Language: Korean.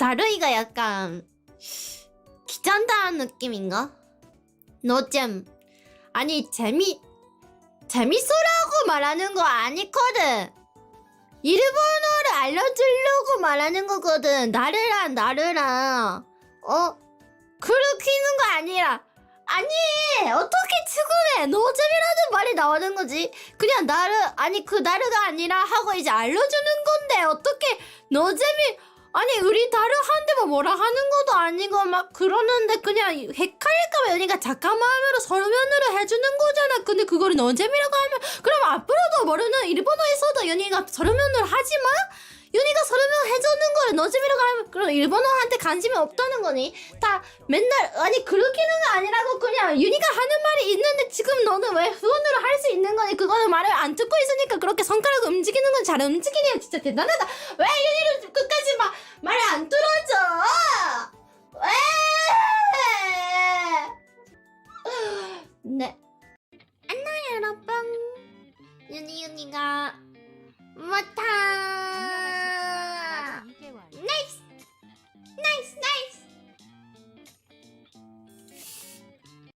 다루이가 약간 귀찮다는 느낌인가? 너잼 아니 재미 재밌어라고 말하는 거 아니거든. 일본어를 알려주려고 말하는 거거든. 나르랑 나르랑 어 그렇게는 거 아니라 아니 어떻게 지금에 노잼이라는 말이 나오는 거지? 그냥 나르 아니 그 나르가 아니라 하고 이제 알려주는 건데 어떻게 노잼이 아니 우리 다르한테 뭐 뭐라 하는 것도 아니고 막 그러는데 그냥 헷갈릴까봐 연이가 작가 마음으로 서면으로 해주는 거잖아. 근데 그거를 노잼이라고 하면 그럼 앞으로도 모르는 일본어에서도 연이가 서면으로 하지마? 연이가 서면 해주는 거를 노잼이라고 하면 그럼 일본어한테 관심이 없다는 거니? 다 맨날 아니 그렇게는 아니라고 그냥 윤희가 하는 말이 있는데 지금 너는 왜 후원으로 할 수 있는 거니? 그거는 말을 안 듣고 있으니까 그렇게 손가락 움직이는 건 잘 움직이네요. 진짜 대단하다. 왜 네. 안녕 여러 분. 윤이 윤이가 못 하. 나이 스, 나이 스, 나이 스.